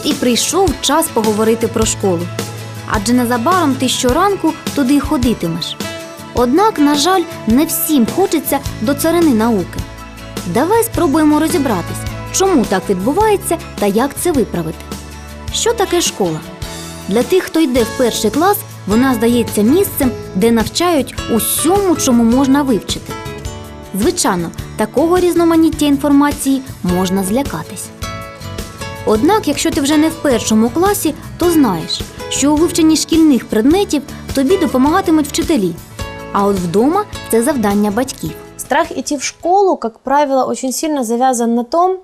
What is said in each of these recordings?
От і прийшов час поговорити про школу. Адже незабаром ти щоранку туди ходитимеш. Однак, на жаль, не всім хочеться до царини науки. Давай спробуємо розібратись, чому так відбувається та як це виправити. Що таке школа? Для тих, хто йде в перший клас, вона здається місцем, де навчають усьому, чому можна вивчити. Звичайно, такого різноманіття інформації можна злякатись. Однак, якщо ти вже не в першому класі, то знаєш, що у вивченні шкільних предметів тобі допомагатимуть вчителі, а от вдома це завдання батьків. Страх идти в школу, как правило, очень сильно завязан на том,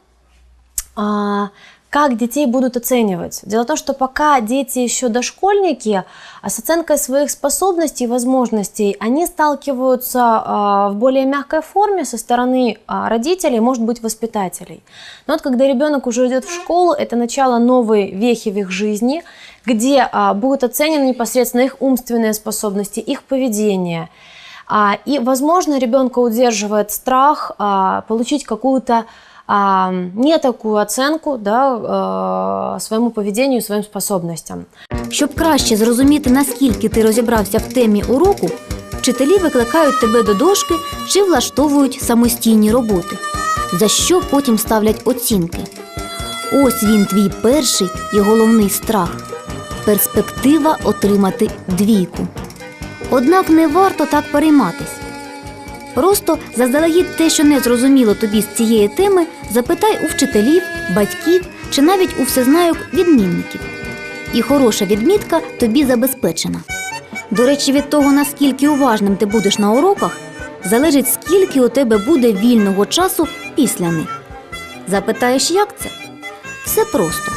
как детей будут оценивать. Дело в том, что пока дети еще дошкольники, с оценкой своих способностей и возможностей они сталкиваются а, в более мягкой форме со стороны а, родителей, может быть, воспитателей. Но вот когда ребенок уже идет в школу, это начало новой вехи в их жизни, где а, будут оценены непосредственно их умственные способности, их поведение. И, возможно, ребенка удерживает страх получить какую-то не такую оценку да, а, своему поведению, своим способностям. Щоб краще зрозуміти, наскільки ти розібрався в темі уроку, вчителі викликають тебе до дошки чи влаштовують самостійні роботи, за що потім ставлять оцінки. Ось він твій перший і головний страх перспектива отримати двійку. Однак не варто так перейматись. Просто заздалегідь те, що не зрозуміло тобі з цієї теми, запитай у вчителів, батьків чи навіть у всезнайок відмінників. І хороша відмітка тобі забезпечена. До речі, від того, наскільки уважним ти будеш на уроках, залежить, скільки у тебе буде вільного часу після них. Запитаєш, як це? Все просто.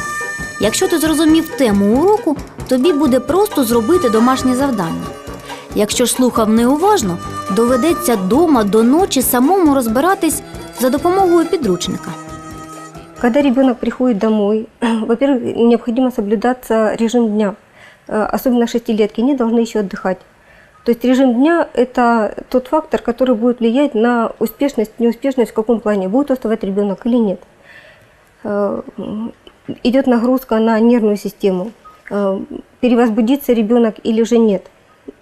Якщо ти зрозумів тему уроку, тобі буде просто зробити домашнє завдання. Якщо ж слухав неуважно, доведеться дома до ночі самому розбиратись за допомогою підручника. Когда ребенок приходит домой, во-первых, необходимо соблюдаться режим дня. Э, Особенно шестилетки, они должны еще отдыхать. То есть режим дня – это тот фактор, который будет влиять на успешность, неуспешность в каком плане, будет уставать ребенок или нет. Э, м, Идет нагрузка на нервную систему, э, перевозбудится ребенок или же нет.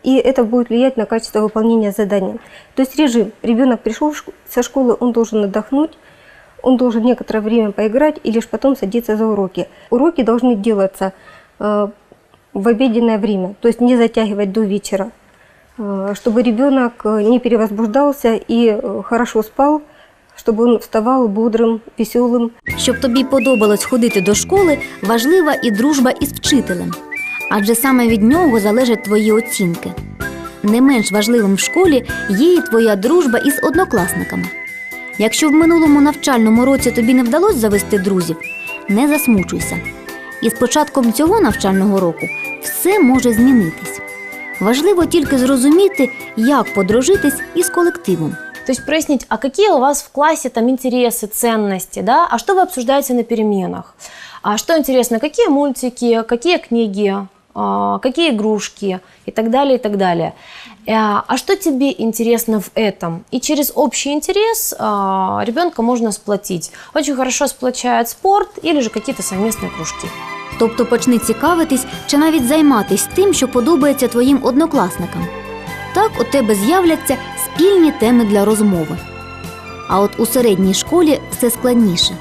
И это будет влиять на качество выполнения задания. То есть режим. Ребенок пришел в шк- со школы, он должен отдохнуть, он должен некоторое время поиграть и лишь потом садиться за уроки. Уроки должны делаться э, в обеденное время, то есть не затягивать до вечера, э, чтобы ребенок э, не перевозбуждался и э, хорошо спал, чтобы он вставал бодрым, веселым. Щоб тобі подобалось ходити до школи, важлива і дружба із вчителем. Адже саме від нього залежать твої оцінки. Не менш важливим в школі є і твоя дружба із однокласниками. Якщо в минулому навчальному році тобі не вдалося завести друзів, не засмучуйся. І з початком цього навчального року все може змінитись. Важливо тільки зрозуміти, як подружитись із колективом. То есть прояснить, а какие у вас в классе там интересы, ценности, да, а что вы обсуждаете на переменах, а что интересно, какие мультики, какие книги, какие игрушки и так далее, и так далее. Э, А что тебе интересно в этом? И через общий интерес а, ребенка можно сплотить. Очень хорошо сплочает спорт или же какие-то совместные кружки. Тобто почни цікавитись чи навіть займатись тим, що подобається твоїм однокласникам. Так у тебе з'являться спільні теми для розмови. А от у середній школі все складніше.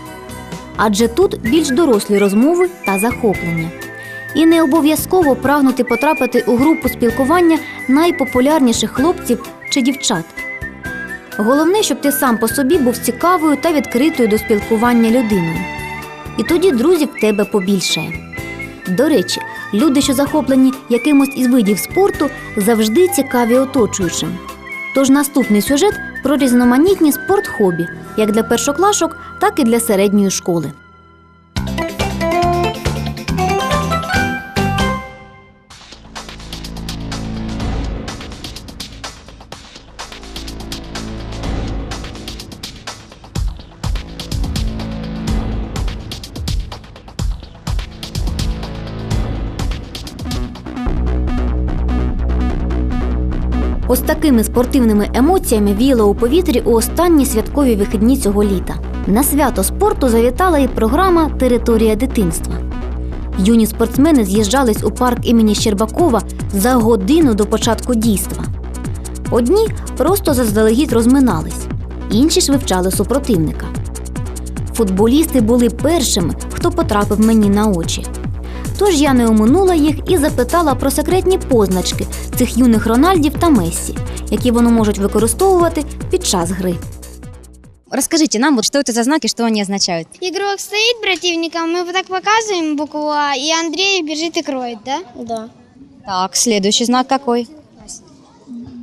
Адже тут більш дорослі розмови та захоплення. І не обов'язково прагнути потрапити у групу спілкування найпопулярніших хлопців чи дівчат. Головне, щоб ти сам по собі був цікавою та відкритою до спілкування людиною. І тоді друзів тебе побільшає. До речі, люди, що захоплені якимось із видів спорту, завжди цікаві оточуючим. Тож наступний сюжет про різноманітні спорт-хобі, як для першоклашок, так і для середньої школи. Ось такими спортивними емоціями віяло у повітрі у останні святкові вихідні цього літа. На свято спорту завітала і програма Територія дитинства. Юні спортсмени з'їжджались у парк імені Щербакова за годину до початку дійства. Одні просто заздалегідь розминались, інші ж вивчали супротивника. Футболісти були першими, хто потрапив мені на очі. Тож я не оминула їх і запитала про секретні позначки цих юних Рональдів та Мессі, які вони можуть використовувати під час гри. Расскажите нам, вот что это за знаки, что они означают? Игрок стоит противника, мы вот так показываем букву А, и Андрей бежит и кроет, да? Да. Так, следующий знак какой?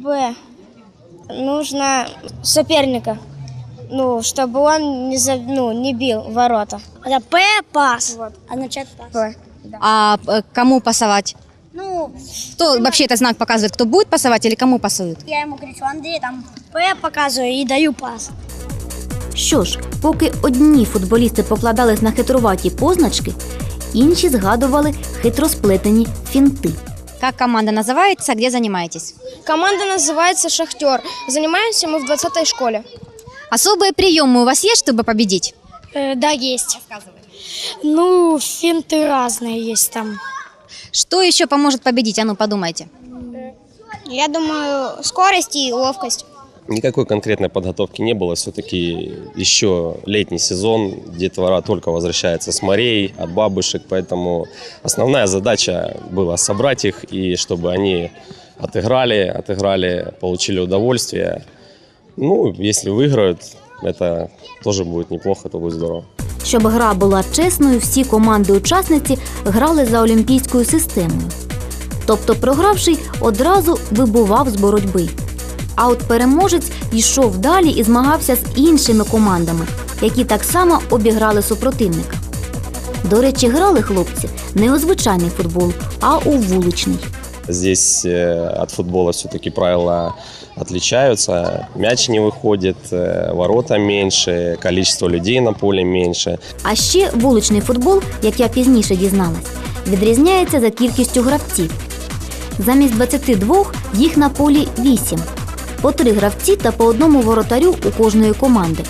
Б. Нужно соперника, ну, чтобы он не, за, ну, не бил ворота. Это П пас. Вот. Означает пас. П. А э, кому пасовать? Ну, Кто вообще этот знак показывает? Кто будет пасовать или кому пасуют? я ему кричу, Андрей, там П показываю и даю пас. Що ж, поки одні футболісти покладались на хитруваті позначки, інші згадували хитросплетені фінти. Как команда называется, где занимаетесь? Команда называется «Шахтер». Занимаемся мы в 20-й школе. Особые приемы у вас есть, чтобы победить? Э, да, есть. Ну, финты разные есть там. Что еще поможет победить? А ну подумайте. Я думаю, скорость и ловкость. Никакой конкретной подготовки не было. Все-таки еще летний сезон, детвора только возвращается с морей, от бабушек. Поэтому основная задача была собрать их и чтобы они отыграли, отыграли, получили удовольствие. Ну, если выиграют, это тоже будет неплохо, это будет здорово. Щоб гра була чесною, всі команди-учасниці грали за олімпійською системою. Тобто програвший одразу вибував з боротьби. А от переможець йшов далі і змагався з іншими командами, які так само обіграли супротивника. До речі, грали хлопці не у звичайний футбол, а у вуличний. Здесь э, от футбола все-таки правила отличаются. Мяч не выходит, э, ворота меньше, количество людей на поле меньше. А ще вуличний футбол, як я пізніше дізналась, відрізняється за кількістю гравців. Замість 22 їх на полі 8. По три гравці та по одному воротарю у кожної команди.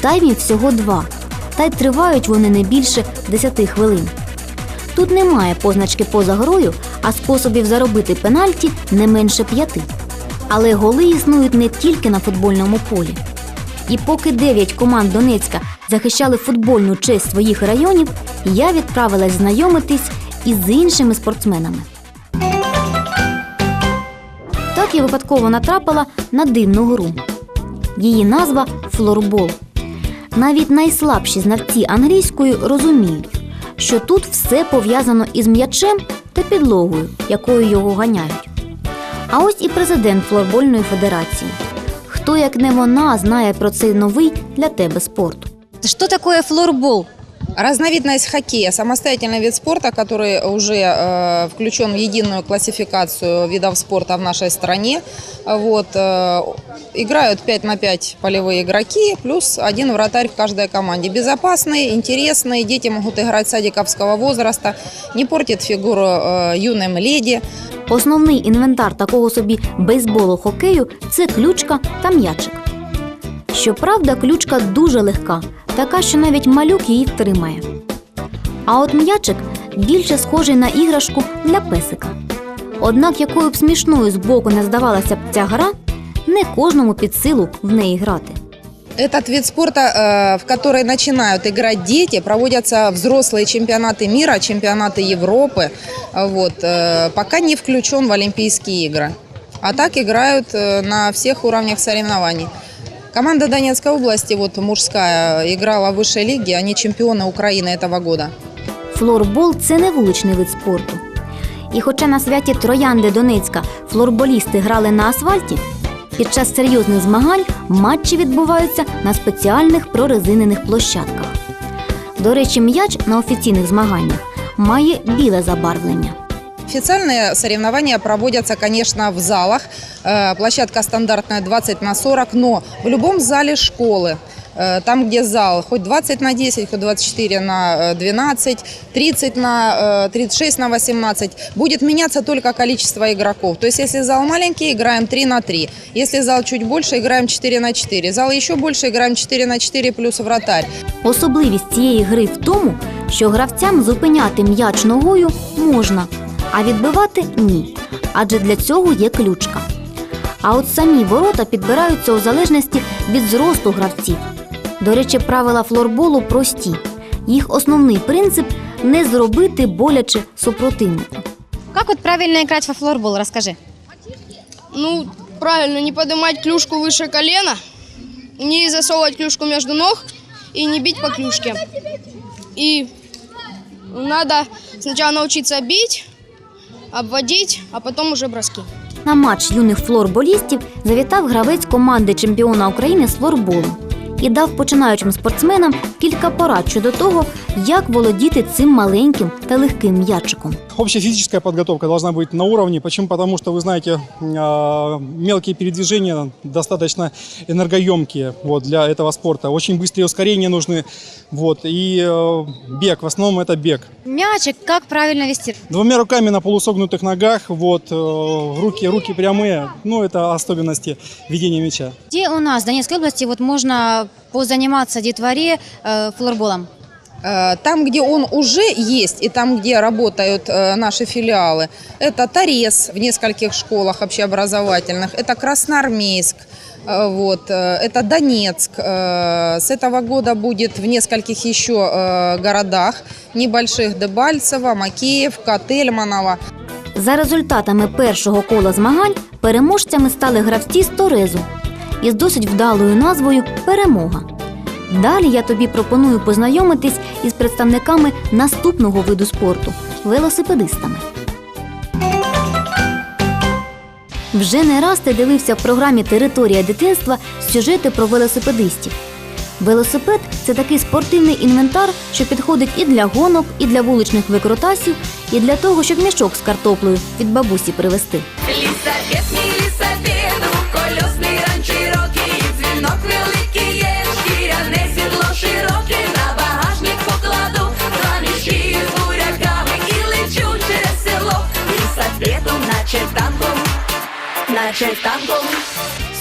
Таймів всього два. Та й тривають вони не більше 10 хвилин. Тут немає позначки поза грою, а способів заробити пенальті не менше п'яти. Але голи існують не тільки на футбольному полі. І поки дев'ять команд Донецька захищали футбольну честь своїх районів, я відправилась знайомитись із іншими спортсменами. Так я випадково натрапила на дивну гру. Її назва флорбол. Навіть найслабші знавці англійської розуміють, що тут все пов'язано із м'ячем та підлогою, якою його ганяють. А ось і президент флорбольної федерації. Хто, як не вона, знає про цей новий для тебе спорт? Что такое флорбол? Разновидность хоккея – самостоятельный вид спорта, который уже э, включен в единую классификацию видов спорта в нашей стране. Вот, э, играют 5 на 5 полевые игроки, плюс один вратарь в каждой команде. Безопасный, интересный, дети могут играть садиковского возраста, не портит фигуру э, юным леди. Основний інвентар такого собі бейсболу хокею це ключка та м'ячик. Щоправда, ключка дуже легка, така, що навіть малюк її втримає. А от м'ячик більше схожий на іграшку для песика. Однак, якою б смішною збоку не здавалася б ця гра, не кожному під силу в неї грати. Этот вид спорта, э, в который начинают играть дети, проводятся взрослые чемпионаты мира, чемпионаты Европы, э, вот, э, пока не включен в Олимпийские игры. А так играют э, на всех уровнях соревнований. Команда Донецкой области, вот мужская, играла в высшей лиге, они чемпионы Украины этого года. Флорбол це не вуличний вид спорту. І хоча на святі Троянди Донецька флорболісти грали на асфальті, під час серйозних змагань матчі відбуваються на спеціальних прорезинених площадках. До речі, м'яч на офіційних змаганнях має біле забарвлення. Официальные соревнования проводятся, конечно, в залах. Э, Площадка стандартная 20 на 40, но в любом зале школы, э, там, где зал, хоть 20 на 10, хоть 24 на э, 12, 30 на э, 36 на 18, будет меняться только количество игроков. То есть, если зал маленький, играем 3 на 3. Если зал чуть больше, играем 4 на 4. Зал еще больше, играем 4 на 4 плюс вратарь. Особливість цієї гри в тому, що гравцям зупиняти м'яч ногою можна, а відбивати ні. Адже для цього є ключка. А от самі ворота підбираються у залежності від зросту гравців. До речі, правила флорболу прості. Їх основний принцип не зробити боляче супротивнику. Как вот правильно играть во флорбол, расскажи. Ну, правильно, не поднимать клюшку выше колена, не засовывать клюшку между ног и не бить по клюшке. И надо сначала научиться бить, обводить, а потом уже броски. На матч юних флорболістів завітав гравець команди чемпіона України з флорболу і дав починаючим спортсменам кілька порад щодо того, як володіти цим маленьким та легким м'ячиком. Общая физическая подготовка должна быть на уровне. Почему? Потому что, вы знаете, а, мелкие передвижения достаточно энергоемкие вот, для этого спорта. Очень быстрые ускорения нужны. Вот, и э, бег, в основном это бег. Мячик, как правильно вести? Двумя руками на полусогнутых ногах, вот, э, руки, руки прямые. Ну, это особенности ведения мяча. Где у нас в Донецкой области вот можно позаниматься детворе э, флорболом? Э, Там, где он уже есть, и там, где работают э, наши филиалы, это Торез в нескольких школах общеобразовательных, это Красноармейск, э, вот, э, это Донецк. Э, С этого года будет в нескольких еще э, городах небольших Дебальцево, Макеевка, Тельманово. За результатами першого кола змагань переможцями стали гравці з Торезу із досить вдалою назвою Перемога. Далі я тобі пропоную познайомитись із представниками наступного виду спорту велосипедистами. Вже не раз ти дивився в програмі Територія дитинства сюжети про велосипедистів. Велосипед це такий спортивний інвентар, що підходить і для гонок, і для вуличних викрутасів, і для того, щоб мішок з картоплею від бабусі привезти.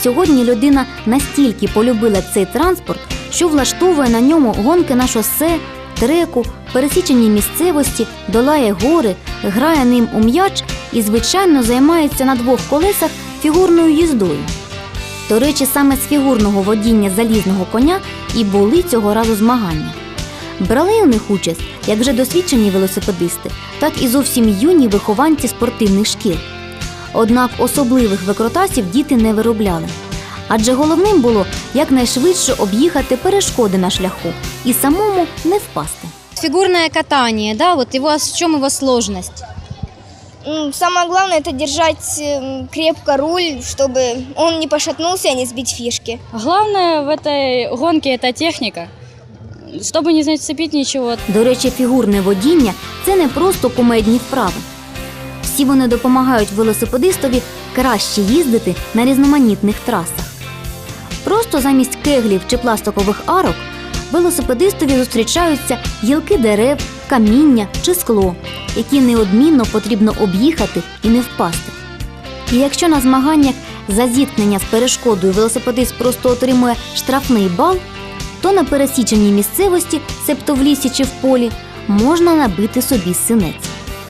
Сьогодні людина настільки полюбила цей транспорт, що влаштовує на ньому гонки на шосе, треку, пересіченні місцевості, долає гори, грає ним у м'яч і, звичайно, займається на двох колесах фігурною їздою. До речі, саме з фігурного водіння залізного коня і були цього разу змагання. Брали у них участь як вже досвідчені велосипедисти, так і зовсім юні вихованці спортивних шкіл. Однак особливих викрутасів діти не виробляли. Адже головним було якнайшвидше об'їхати перешкоди на шляху і самому не впасти. Фигурное катание, да, вот его, в чем его сложность? М, Самое главное это держать м, крепко руль, чтобы он не пошатнулся и не сбить фишки. Главное в этой гонке это техника. Чтобы не зацепить ничего, До речі, фігурне водіння це не просто кумедні вправи. всі вони допомагають велосипедистові краще їздити на різноманітних трасах. Просто замість кеглів чи пластикових арок велосипедистові зустрічаються гілки дерев, каміння чи скло, які неодмінно потрібно об'їхати і не впасти. І якщо на змаганнях за зіткнення з перешкодою велосипедист просто отримує штрафний бал, то на пересіченій місцевості, себто в лісі чи в полі, можна набити собі синець.